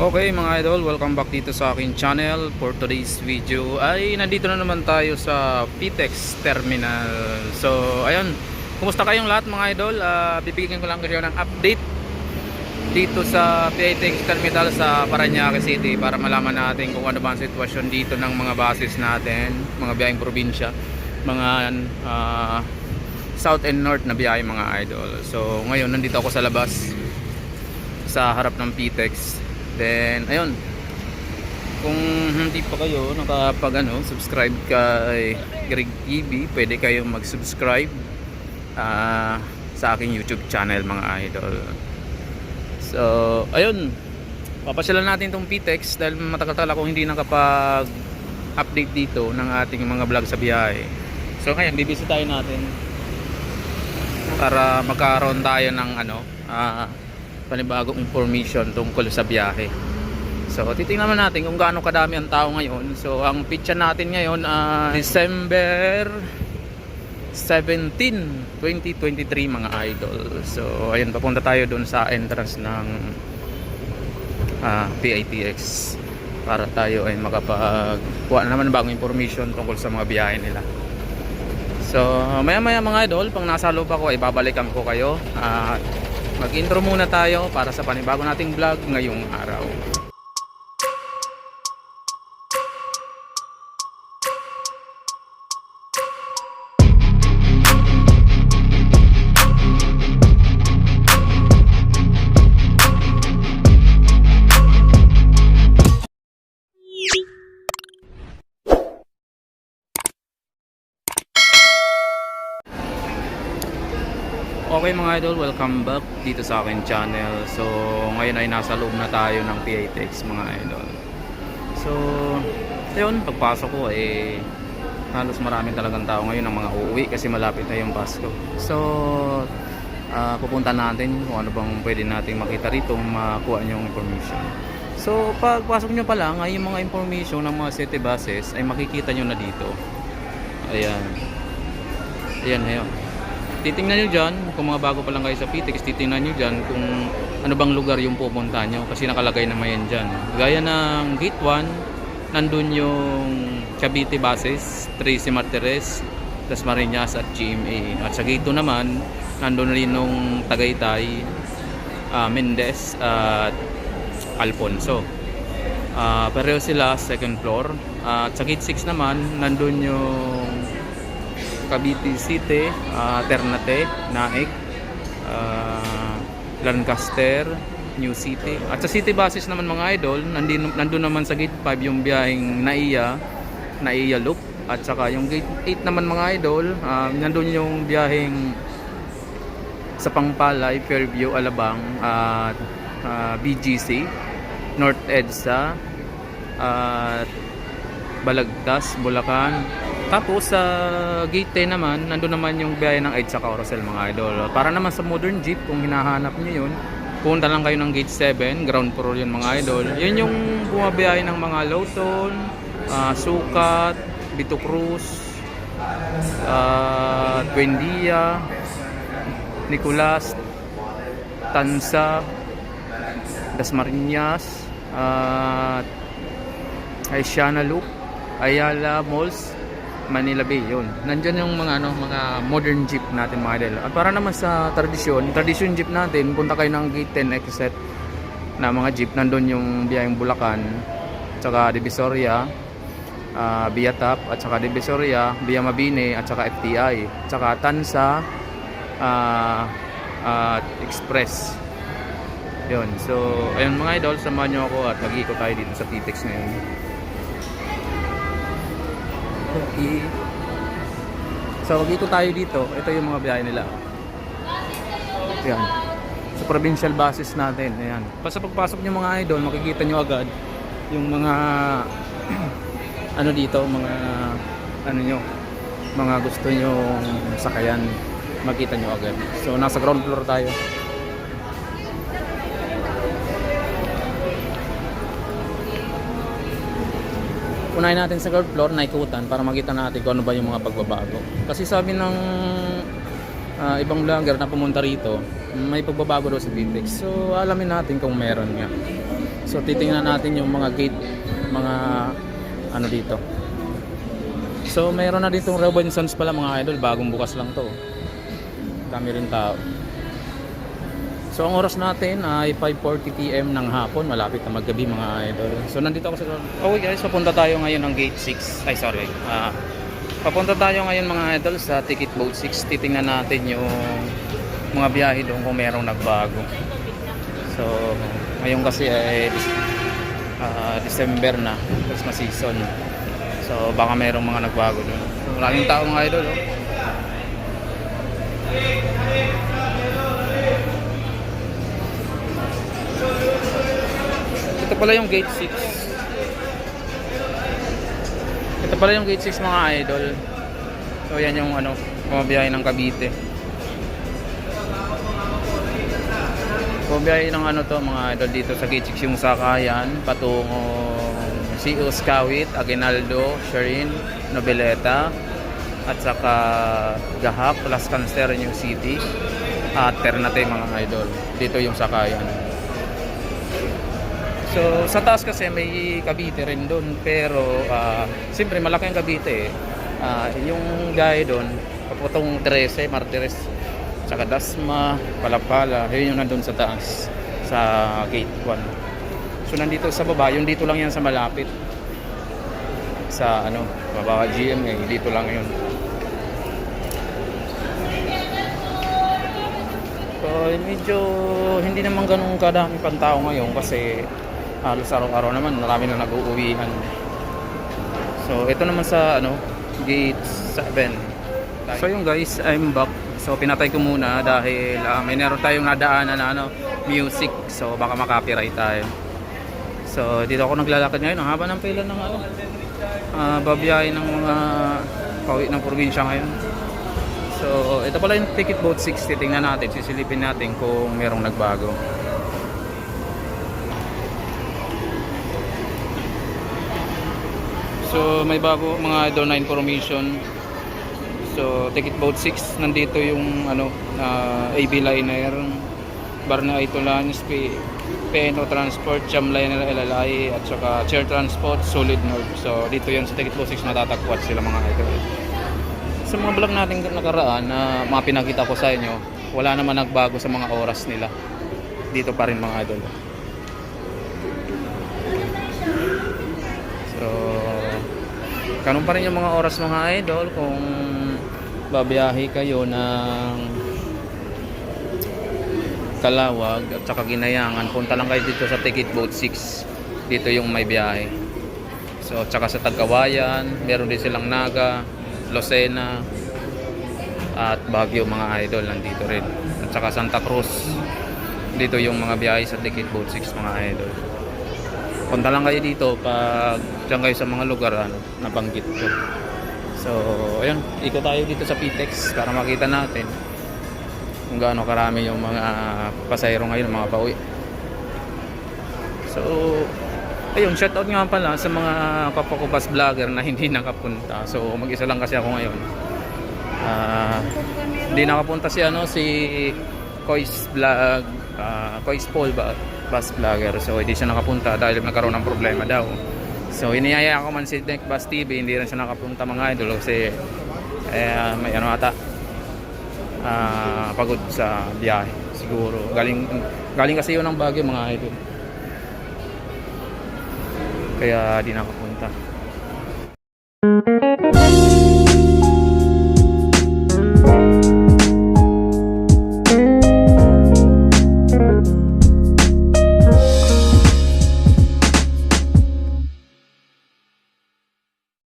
Okay mga idol, welcome back dito sa aking channel. For today's video ay nandito na naman tayo sa PTEX Terminal. So ayun, kumusta kayong lahat mga idol? Ah, bibigyan ko lang kayo ng update dito sa PTEX Terminal sa Paranaque City Para malaman natin kung ano ba ang sitwasyon dito ng mga bases natin Mga biyaheng probinsya Mga ah, South and North na biyahe mga idol. So ngayon nandito ako sa labas sa harap ng PTEX Then, ayun. Kung hindi pa kayo nakapag ano, subscribe kay Greg TV, pwede kayong mag-subscribe ah, sa aking YouTube channel mga idol. So, ayun. Papasyalan natin tong PTEX dahil matagal-tagal ako hindi nakapag-update dito ng ating mga vlog sa biyahe. So, ngayon, bibisitahin natin para magkaroon tayo ng ano, ah, panibagong information tungkol sa biyahe. So, titingnan naman natin kung gaano kadami ang tao ngayon. So, ang pizza natin ngayon ay December 17, 2023 mga idol. So, ayun, papunta tayo doon sa entrance ng ah, PITX para tayo ay makapagkuha na naman ng bagong information tungkol sa mga biyahe nila. So, maya maya mga idol, pang nasa loob ako ay babalikan ko kayo. At mag-intro muna tayo para sa panibago nating vlog ngayong araw. Okay mga idol, welcome back dito sa akin channel. So, ngayon ay nasa loob na tayo ng PATX mga idol. So, yun, pagpasok ko eh halos marami talagang tao ngayon ng mga uuwi kasi malapit na yung Pasko. So, ah, pupunta natin kung ano bang pwede nating makita rito makuha yung information. So, pagpasok nyo pa lang ay mga information ng mga city buses ay makikita nyo na dito. Ayan. Ayan, ayan titingnan nyo dyan, kung mga bago pa lang kayo sa PTX, titingnan nyo dyan kung ano bang lugar yung pupunta nyo kasi nakalagay naman yan dyan. Gaya ng Gate 1, nandun yung Cavite buses, Tracy Martires, Las Marinas at GMA. At sa Gate 2 naman, nandun rin nung Tagaytay, ah, Mendez at Alfonso. Ah, pareho sila second floor. at sa Gate 6 naman, nandun yung Cavite City, uh, Ternate, Naik, uh, Lancaster, New City. At sa city buses naman mga idol, nandun, nandun naman sa gate 5 yung biyaheng Naiya, Naiya Loop. At saka yung gate 8 naman mga idol, uh, nandun yung biyaheng sa Pangpalay, Fairview, Alabang, at uh, BGC, North EDSA, at Balagtas, Bulacan, tapos sa gate 10 naman, nandun naman yung biyahe ng EDSA Carousel mga idol. Para naman sa modern jeep, kung hinahanap nyo yun, punta lang kayo ng gate 7, ground floor yun mga idol. Yun yung bumabiyahe ng mga Lawton, ah, Sukat, Bito Cruz, uh, Buendia, Nicolas, Tansa, Dasmariñas, at Aisiana Loop, Ayala Malls, Manila Bay yun. Nandiyan yung mga ano, mga modern jeep natin mga idol. At para naman sa tradisyon, tradisyon jeep natin, punta kayo ng gate 10 exit na mga jeep, nandun yung biyaheng Bulacan, tsaka Divisoria, uh, Via Tap, at saka Divisoria, Via Mabini, at saka FTI, tsaka Tansa, uh, at Express. Yun. So, ayun mga idol, samahan nyo ako at mag-ikot tayo dito sa PTEX ngayon. Okay. So, dito tayo dito. Ito yung mga biyahe nila. Ayan. Sa provincial buses natin. Ayan. Basta pagpasok nyo mga idol, makikita nyo agad yung mga ano dito, mga ano nyo, mga gusto nyo sakayan. Makita nyo agad. So, nasa ground floor tayo. Unahin natin sa ground floor, naikutan para makita natin kung ano ba yung mga pagbabago. Kasi sabi ng ah, ibang vlogger na pumunta rito, may pagbabago daw sa Vitex. So alamin natin kung meron nga. So titingnan natin yung mga gate, mga ano dito. So mayroon na ditong Robinsons pala mga idol, bagong bukas lang to. Dami rin tao. So ang oras natin ay 5.40pm ng hapon, malapit na maggabi mga idol. So nandito ako sa... Okay guys, papunta tayo ngayon ng gate 6. Ay sorry. Ah, papunta tayo ngayon mga idol sa Ticket Boat 6. Titingnan natin yung mga biyahe doon kung merong nagbago. So ngayon kasi ay ah, December na, Christmas season. So baka merong mga nagbago doon. Maraming tao mga idol. Oh. Ito pala yung gate 6. Ito pala yung gate 6 mga idol. So yan yung ano, bumabiyahe ng Cavite. Bumabiyahe ng ano to mga idol dito sa gate 6 yung sakayan patungong Sius Kawit, Aguinaldo, Sherin, Noveleta at saka Gahap, Las Cancer, New City at Ternate mga idol. Dito yung sakayan. So, sa taas kasi may Cavite rin doon. Pero, ah, siyempre malaki ang Cavite eh. Ah, yung gaya doon, paputong 13, Martires, tsaka Dasma, Palapala, yun yung nandun sa taas, sa gate 1. So, nandito sa baba, yung dito lang yan sa malapit. Sa ano, baba GMA, dito lang yun. So, medyo hindi naman ganun kadami pang tao ngayon kasi halos araw-araw naman marami na nag-uuwihan. So, ito naman sa ano, gate 7. So, yung guys, I'm back. So, pinatay ko muna dahil ah, may naroon tayong nadaanan na ano, music. So, baka makapiright tayo. So, dito ako naglalakad ngayon. Ang haba ng pila ng ano, ah, babiyahe ng mga pauwi ng probinsya ngayon. So, ito pala yung ticket boat 60. Tingnan natin, sisilipin natin kung merong nagbago. So, may bago mga idol na information. So, ticket boat 6, nandito yung ano, ah, AB Liner, Barna Itolan, P PNO Transport, Cham Liner LLI, at saka Chair Transport, Solid North. So, dito yan sa ticket boat 6 natatagpuan sila mga idol. Sa mga vlog natin nakaraan na mga pinakita ko sa inyo, wala naman nagbago sa mga oras nila. Dito pa rin mga idol. Ganun pa rin yung mga oras mga idol kung babiyahe kayo ng Kalawag at saka Ginayangan, punta lang kayo dito sa Ticket Boat 6. Dito yung may biyahe. So, tsaka sa Tagkawayan, meron din silang Naga, Lucena, at Baguio mga idol nandito rin. At saka Santa Cruz. Dito yung mga biyahe sa Ticket Boat 6 mga idol. Punta lang kayo dito pag dyan kayo sa mga lugar ano, nabanggit ko. So, ayun, ikot tayo dito sa PTEX para makita natin kung gaano karami yung mga pasayro ngayon, mga pauwi. So, ayun, shoutout nga pala sa mga bus vlogger na hindi nakapunta. So, mag-isa lang kasi ako ngayon. Ah, hindi nakapunta si ano si Kois Vlog, ah, Kois Paul ba bus vlogger. So, hindi siya nakapunta dahil nagkaroon ng problema daw. So, iniyaya ko man si Nick Bus TV, hindi rin siya nakapunta mga idol kasi eh, may ano ata ah, pagod sa biyahe siguro. Galing galing kasi yun ng Baguio mga idol. Kaya di nakapunta.